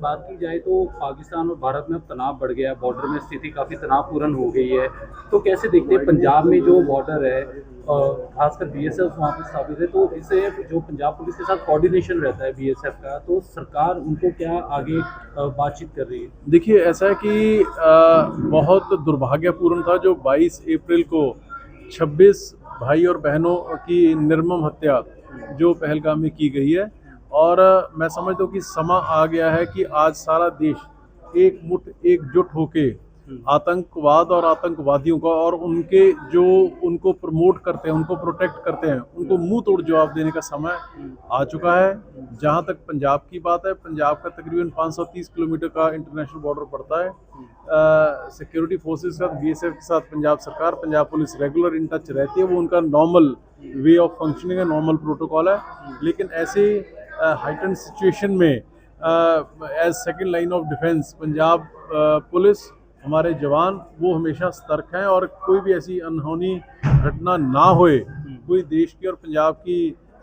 بات کی جائے تو پاکستان اور بھارت میں اب تناب بڑھ گیا ہے بارڈر میں استھتی کافی تناب پورن ہو گئی ہے۔ تو کیسے دیکھتے ہیں؟ پنجاب میں جو بارڈر ہے خاص کر بی ایس ایف وہاں پہ ثابت ہے، تو اسے جو پنجاب پولیس کے ساتھ کوارڈینیشن رہتا ہے بی ایس ایف کا، تو سرکار ان کو کیا آگے بات چیت کر رہی ہے؟ دیکھیے، ایسا ہے کہ بہت دربھاگیہ پورن تھا جو بائیس اپریل کو چھبیس بھائی اور بہنوں کی نرمم ہتیا جو پہلگام میں کی گئی ہے۔ اور میں سمجھتا ہوں کہ سما آ گیا ہے کہ آج سارا دیش ایک مٹ ایک جٹ ہو کے آتنک واد اور آتنک وادیوں کا اور ان کے جو ان کو پروموٹ کرتے ہیں ان کو پروٹیکٹ کرتے ہیں ان کو منہ توڑ جواب دینے کا سمے آ چکا ہے۔ جہاں تک پنجاب کی بات ہے پنجاب کا تقریباً پانچ سو تیس کلو کا انٹرنیشنل بارڈر پڑتا ہے۔ سیکیورٹی فورسز کا بی ایس ایف کے ساتھ پنجاب سرکار Punjab police regular in touch رہتی ہے۔ وہ ان کا نارمل وے آف فنکشننگ ہے نارمل پروٹوکال ہے۔ لیکن ایسے ہائٹن سچویشن میں as second line of defence Punjab police ہمارے جوان وہ ہمیشہ سترک ہیں اور کوئی بھی ایسی انہونی گھٹنا نہ ہوئے کوئی دیش کی اور پنجاب کی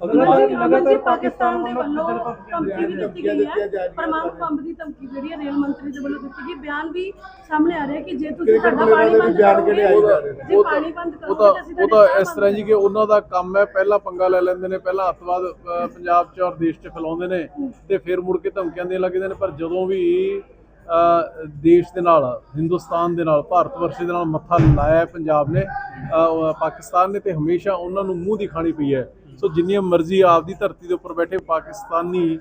ਅਗਰ ਪਾਕਿਸਤਾਨ ਕੰਮ ਹੈ ਲੈਂਦੇ ਨੇ ਪਹਿਲਾਂ ਪੰਜਾਬ 'ਚ ਔਰ ਦੇਸ਼ 'ਚ ਫੈਲਾਉਂਦੇ ਨੇ ਤੇ ਫਿਰ ਮੁੜ ਕੇ ਧਮਕੀਆਂ ਦੇਣ ਲੱਗਦੇ ਨੇ। ਪਰ ਜਦੋਂ ਵੀ ਦੇਸ਼ ਦੇ ਨਾਲ ਹਿੰਦੁਸਤਾਨ ਦੇ ਨਾਲ ਭਾਰਤ ਵਰਸ਼ ਦੇ ਨਾਲ ਮੱਥਾ ਲਾਇਆ ਪੰਜਾਬ ਨੇ। ਪਾਕਿਸਤਾਨ ਨੇ ਤੇ ਹਮੇਸ਼ਾ ਉਹਨਾਂ ਨੂੰ ਮੂੰਹ ਦੀ ਖਾਣੀ ਪਈ ਹੈ। ਸੋ ਜਿੰਨੀਆਂ ਮਰਜ਼ੀ ਆਪਦੀ ਧਰਤੀ ਦੇ ਉੱਪਰ ਬੈਠੇ ਪਾਕਿਸਤਾਨੀ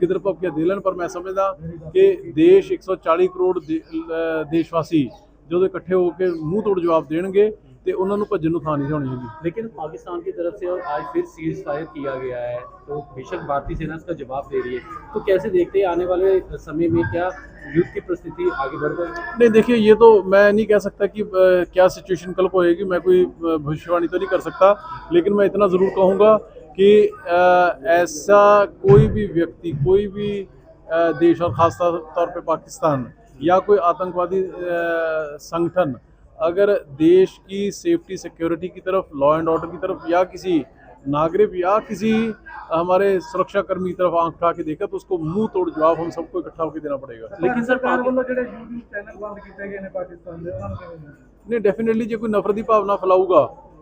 ਗਿੱਦੜ ਭਪਕੀਆਂ ਦੇ ਲੈਣ ਪਰ ਮੈਂ ਸਮਝਦਾ ਕਿ ਦੇਸ਼ 140 ਕਰੋੜ ਦੇ- ਅ, ਦੇਸ਼ਵਾਸੀ ਜਦੋਂ ਇਕੱਠੇ ਹੋ ਕੇ ਮੂੰਹ ਤੋੜ ਜਵਾਬ ਦੇਣਗੇ ਤੇ انہوں نے ਭੱਜਣ ਨੂੰ نہیں ہونی ਹੋਣੀ لیکن پاکستان کی طرف سے اور آج پھر سیز فائر کیا گیا ہے تو بے شک بھارتی سینا اس کا جواب دے رہی ہے تو کیسے دیکھتے ہیں آنے والے سمے میں کیا یوتھ کی پرستتی آگے بڑھ گئی نہیں دیکھیے یہ تو میں نہیں کہہ سکتا کہ کیا سچویشن کل کو ہوئے گی میں کوئی بھوشوانی تو نہیں کر سکتا لیکن میں اتنا ضرور کہوں گا کہ ایسا کوئی بھی ویکتی کوئی بھی دیش اور خاص طور پہ پاکستان یا کوئی آتنکوادی سنگھن اگر دیش کی سیفٹی سیکیورٹی کی طرف لا اینڈ آرڈر کی طرف یا کسی ناگرک یا کسی ہمارے سرکشا کرمی کی طرف آنکھ اٹھا کے دیکھا تو اس کو منہ توڑ جواب ہم سب کو اکٹھا ہو کے دینا پڑے گا۔ لیکن سر نہیں ڈیفینیٹلی جی کوئی نفرت کی بھاونا فلاؤ گا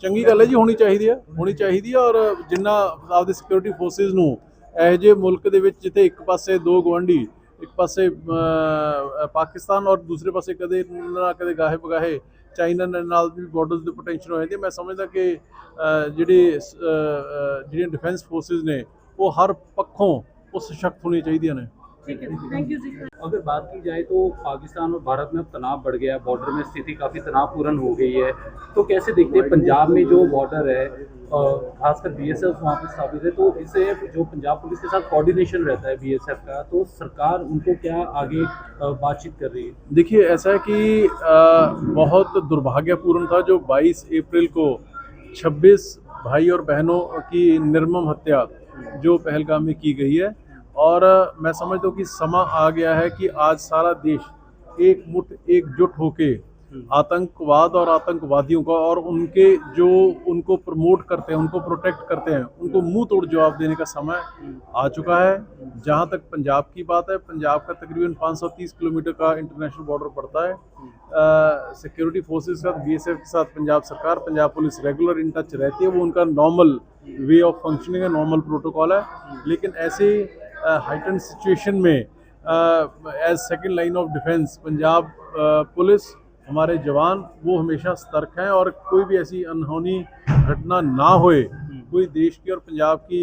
ਚੰਗੀ ਗੱਲ ਹੈ ਜੀ ਹੋਣੀ ਚਾਹੀਦੀ ਹੈ ਹੋਣੀ ਚਾਹੀਦੀ ਹੈ ਔਰ ਜਿੰਨਾ ਆਪਦੇ ਸਿਕਿਉਰਿਟੀ ਫੋਰਸਿਸ ਨੂੰ ਇਹ ਜੇ ਮੁਲਕ ਦੇ ਵਿੱਚ ਜਿੱਥੇ ਇੱਕ ਪਾਸੇ ਦੋ ਗਵੰਡੀ ਇੱਕ ਪਾਸੇ ਪਾਕਿਸਤਾਨ ਔਰ ਦੂਸਰੇ ਪਾਸੇ ਕਦੇ ਨਾ ਕਦੇ ਗਾਹੇ ਬਗਾਹੇ ਚਾਈਨਾ ਨਾਲ ਵੀ ਬਾਰਡਰਸ ਦੇ ਪੋਟੈਂਸ਼ੀਅਲ ਹੋ ਜਾਂਦੀ ਮੈਂ ਸਮਝਦਾ ਕਿ ਜਿਹੜੇ ਜਿਹੜੀਆਂ ਡਿਫੈਂਸ ਫੋਰਸਿਸ ਨੇ ਉਹ ਹਰ ਪੱਖੋਂ ਉਹ ਸਸ਼ਕਤ ਹੋਣੀ ਚਾਹੀਦੀਆਂ ਨੇ اگر بات کی جائے تو پاکستان اور بھارت میں اب تناؤ بڑھ گیا ہے بارڈر میں استھتی کافی تناؤ پورن ہو گئی ہے۔ تو کیسے دیکھتے ہیں پنجاب میں جو بارڈر ہے خاص کر بی ایس ایف وہاں پہ ثابت ہے تو اسے جو پنجاب پولیس کے ساتھ کوارڈینیشن رہتا ہے بی ایس ایف کا تو سرکار ان کو کیا آگے بات چیت کر رہی ہے؟ دیکھیے ایسا ہے کہ بہت دربھاگیہ پورن تھا جو بائیس اپریل کو چھبیس بھائی اور بہنوں کی نرمم ہتیا جو پہلگام میں کی گئی ہے۔ اور میں سمجھتا ہوں کہ سما آ گیا ہے کہ آج سارا دیش ایک مٹ ایک جٹ ہو کے آتنک واد اور آتنک وادیوں کا اور ان کے جو ان کو پروموٹ کرتے ہیں ان کو پروٹیکٹ کرتے ہیں ان کو منہ توڑ جواب دینے کا سمے آ چکا ہے۔ جہاں تک پنجاب کی بات ہے پنجاب کا تقریباً پانچ سو تیس کلومیٹر کا انٹرنیشنل بارڈر پڑتا ہے۔ سیکیورٹی فورسز کا ساتھ بی ایس ایف کے ساتھ پنجاب سرکار Punjab police regular in touch رہتی ہے۔ وہ ان کا نارمل وے آف فنکشننگ ہے نارمل پروٹوکال ہے۔ لیکن ایسے ہائٹن سچویشن میں as second line of defence Punjab police ہمارے جوان وہ ہمیشہ سترک ہیں اور کوئی بھی ایسی انہونی گھٹنا نہ ہوئے کوئی دیش کی اور پنجاب کی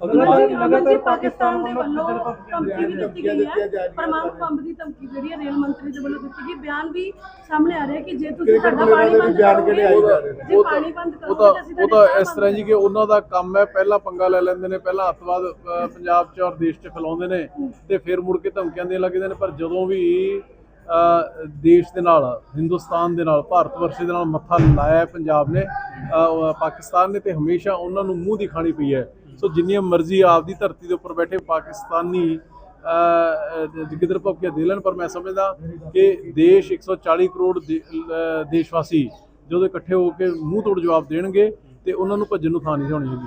ਅਗਰ ਪਾਕਿਸਤਾਨ ਦੇ ਇਸ ਤਰ੍ਹਾਂ ਪੰਗਾ ਲੈ ਲੈਂਦੇ ਨੇ ਪਹਿਲਾਂ ਪੰਜਾਬ 'ਚ ਦੇਸ਼ 'ਚ ਫੈਲਾਉਂਦੇ ਨੇ ਤੇ ਫਿਰ ਮੁੜ ਕੇ ਧਮਕੀਆਂ ਦੇਸ਼ ਦੇ ਨਾਲ ਹਿੰਦੁਸਤਾਨ ਦੇ ਨਾਲ ਭਾਰਤ ਵਰਸ਼ੇ ਦੇ ਨਾਲ ਮੱਥਾ ਲਾਇਆ ਪੰਜਾਬ ਨੇ ਪਾਕਿਸਤਾਨ ਨੇ ਤੇ ਹਮੇਸ਼ਾ ਉਹਨਾਂ ਨੂੰ ਮੂੰਹ ਦੀ ਖਾਣੀ ਪਈ ਹੈ। ਸੋ ਜਿੰਨੀਆਂ ਮਰਜ਼ੀ ਆਪਦੀ ਧਰਤੀ ਦੇ ਉੱਪਰ ਬੈਠੇ ਪਾਕਿਸਤਾਨੀ ਜਗਿੰਦਰ ਭਪਕੇ ਦੇ ਲੈਣ, ਪਰ ਮੈਂ ਸਮਝਦਾ ਕਿ ਦੇਸ਼ 140 ਕਰੋੜ ਦੇਸ਼ਵਾਸੀ ਜਦੋਂ ਇਕੱਠੇ ਹੋ ਕੇ ਮੂੰਹ ਤੋੜ ਜਵਾਬ ਦੇਣਗੇ ਤੇ ਉਹਨਾਂ ਨੂੰ ਭੱਜਣ ਨੂੰ ਥਾਂ ਨਹੀਂ ਹੋਣੀ ਹੈਗੀ।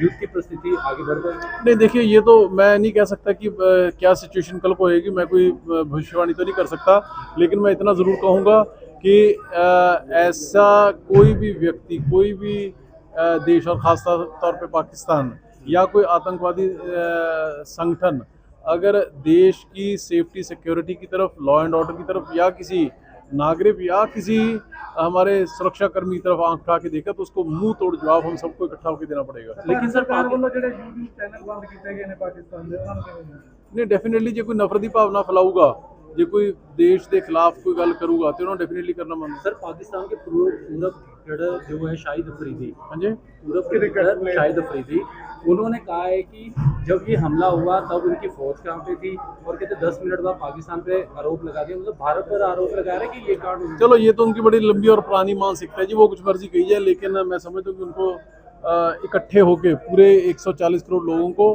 یوتھ کی پرستتی آگے بڑھ گئی نہیں، دیکھیے، یہ تو میں نہیں کہہ سکتا کہ کیا سچویشن کل کو ہوئے گی، میں کوئی بھوشیوانی تو نہیں کر سکتا، لیکن میں اتنا ضرور کہوں گا کہ ایسا کوئی بھی ویکتی، کوئی بھی دیش اور خاص طور پہ پاکستان یا کوئی آتنکوادی سنگھن اگر دیش کی سیفٹی سیکیورٹی کی طرف لا اینڈ آرڈر کی طرف، یا کسی ناگرک یا کسی ہمارے سرکشہ کرمی طرف آنکھ اٹھا کے دیکھا تو اس کو مو توڑ جواب ہم سب کو اکٹھا ہو کے دینا پڑے گا۔ لیکن سر نہیں ڈیفینیٹلی جی کوئی نفرت کی بھاونا فیلاؤ گا ਜੇ ਕੋਈ ਦੇਸ਼ ਦੇ ਖਿਲਾਫ ਕੋਈ ਗੱਲ ਕਰੂਗਾ ਤੇ ਉਹਨਾਂ ਡੈਫੀਨਿਟਲੀ ਕਰਨਾ ਮੰਨ ਸਰ ਪਾਕਿਸਤਾਨ ਦੇ ਪੂਰਬ ਜਿਹੜਾ ਜੋ ਹੈ ਸ਼ਾਹਿਦ ہاں جی پورب کے شاہد افریدی انہوں نے کہا ہے کہ جب یہ حملہ ہوا تب ان کی فوج کہاں پہ تھی اور کہتے دس منٹ بعد پاکستان پہ آروپ لگا دیا مطلب بھارت پر آروپ لگا رہے کہ یہ کارڈ چلو یہ تو ان کی بڑی لمبی اور پرانی مان سکتا ہے جی وہ کچھ مرضی کہی ہے لیکن میں سمجھتا ہوں کہ ان کو اکٹھے ہو کے پورے ایک سو چالیس کروڑ لوگوں کو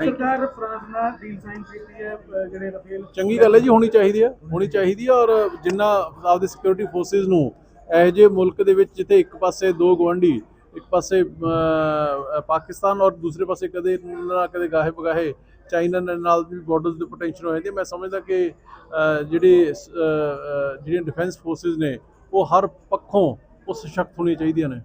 ਸਰਕਾਰ ਫਰਾਂਸ ਨਾਲ ਡੀਲ ਸਾਈਨ ਕੀਤੀ ਹੈ ਅਹ ਜਿਹੜੇ ਰਫੇਲ ਚੰਗੀ ਗੱਲ ਹੈ ਜੀ ਹੋਣੀ ਚਾਹੀਦੀ ਹੈ ਹੋਣੀ ਚਾਹੀਦੀ ਹੈ ਔਰ ਜਿੰਨਾ ਆਪਦੇ ਸਿਕਿਉਰਿਟੀ ਫੋਰਸਿਸ ਨੂੰ ਇਹ ਜਿਹੇ ਮੁਲਕ ਦੇ ਵਿੱਚ ਜਿੱਥੇ ਇੱਕ ਪਾਸੇ ਦੋ ਗਵੰਡੀ ਇੱਕ ਪਾਸੇ ਅਹ, ਪਾਕਿਸਤਾਨ ਔਰ ਦੂਸਰੇ ਪਾਸੇ ਕਦੇ ਨਾ ਕਦੇ ਗਾਹੇ ਬਗਾਹੇ ਚਾਈਨਾ ਦੇ ਨਾਲ ਵੀ ਬਾਰਡਰਸ ਦੇ ਪੋਟੈਂਸ਼ੀਅਲ ਹੋ ਜਾਂਦੀ ਹੈ। ਮੈਂ ਸਮਝਦਾ ਕਿ ਜਿਹੜੇ ਜਿਹੜੀਆਂ ਡਿਫੈਂਸ ਫੋਰਸਿਸ ਨੇ ਉਹ ਹਰ ਪੱਖੋਂ ਉਹ ਸਸ਼ਕਤ ਹੋਣੀਆਂ ਚਾਹੀਦੀਆਂ ਨੇ